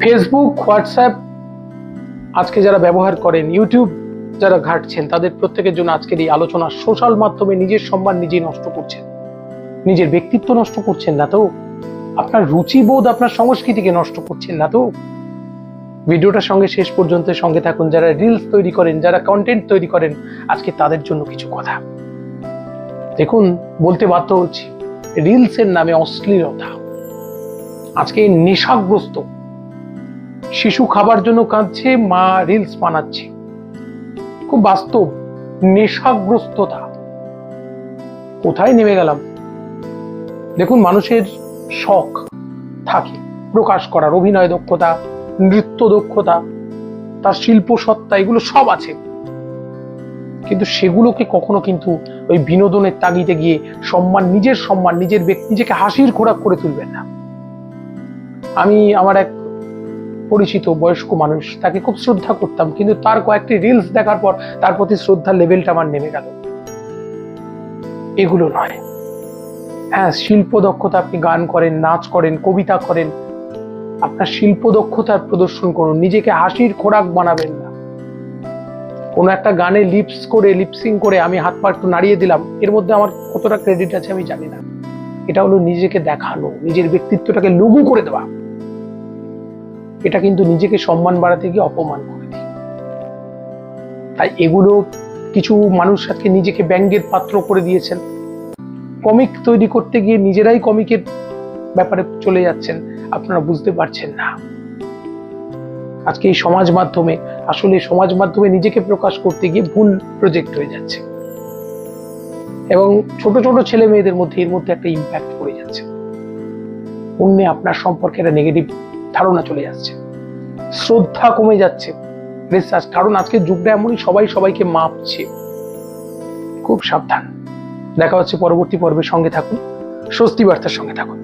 Facebook WhatsApp আজকে যারা ব্যবহার করেন ইউটিউব যারা ঘাটছেন, তাদের প্রত্যেকের জন্য আজকের এই আলোচনা সোশ্যাল মাধ্যমে নিজের সম্মান নিজেই নষ্ট করছেন। নিজের ব্যক্তিত্ব নষ্ট করছেন না তো? আপনার রুচিবোধ আপনার সংস্কৃতিকে নষ্ট করছেন না তো? ভিডিওটার সঙ্গে শেষ পর্যন্ত সঙ্গে থাকুন, যারা রিলস তৈরি করেন, যারা কন্টেন্ট তৈরি করেন, আজকে তাদের জন্য কিছু কথা। দেখুন, বলতে বাধ্য হচ্ছি রিলসের নামে অশ্লীলতা, আজকে নেশাগ্রস্ত শিশু খাবার জন্য কাঁদছে, মা রিলস বানাচ্ছে। খুব বাস্তব, নেশাগ্রস্ততা। কোথায় নেমে গেলাম? দেখুন, মানুষের শখ থাকে, প্রকাশ করার অভিনয় দক্ষতা, নৃত্য দক্ষতা, তার শিল্প সত্তা, এগুলো সব আছে। কিন্তু সেগুলোকে কখনো কিন্তু ওই বিনোদনের তাগিদে গিয়ে সম্মান, নিজের সম্মান, নিজের ব্যক্তি নিজেকে হাসির খোরাক করে তুলবেন না। আমি আমার এক পরিচিত বয়স্ক মানুষ, তাকে খুব শ্রদ্ধা করতাম, কিন্তু তার কয়েকটি রিলস দেখার পর তার প্রতি শ্রদ্ধার লেভেলটা আমার নেমে গেল। এগুলো নয়। হ্যাঁ শিল্প দক্ষতা আপনি গান করেন, নাচ করেন, কবিতা করেন, আপনার শিল্প দক্ষতার প্রদর্শন করুন, নিজেকে হাসির খোরাক বানাবেন না। কোনো একটা গানে লিপস করে লিপসিং করে আমি হাত পা একটু নাড়িয়ে দিলাম, এর মধ্যে আমার কতটা ক্রেডিট আছে আমি জানি না। এটা হলো নিজেকে দেখানো, নিজের ব্যক্তিত্বটাকে লঘু করে দেওয়া। এটা কিন্তু নিজেকে সম্মান বাড়াতে গিয়ে অপমান করে দিই তাই এগুলো কিছু মানুষ আজকে নিজেকে ব্যঙ্গের পাত্র করে দিয়েছেন। কমিক তৈরি করতে গিয়ে নিজেরাই কমিকের ব্যাপারে চলে যাচ্ছেন, আপনারা বুঝতে পারছেন না। আজকে এই সমাজ মাধ্যমে, আসলে সমাজ মাধ্যমে নিজেকে প্রকাশ করতে গিয়ে ভুল প্রজেক্ট হয়ে যাচ্ছে। এবং ছোট ছোট ছেলে মেয়েদের মধ্যে এর মধ্যে একটা ইম্প্যাক্ট পড়ে যাচ্ছে। অন্য আপনার সম্পর্কে একটা নেগেটিভ ধারণা চলে যাচ্ছে। শ্রদ্ধা কমে যাচ্ছে। রিসার্চ কারণ আজকে যুগটা এমনই, সবাই সবাইকে মাপছে। খুব সাবধান। দেখা হচ্ছে পরবর্তী পর্বের সঙ্গে থাকুন। স্বস্তি বার্তার সঙ্গে থাকুন।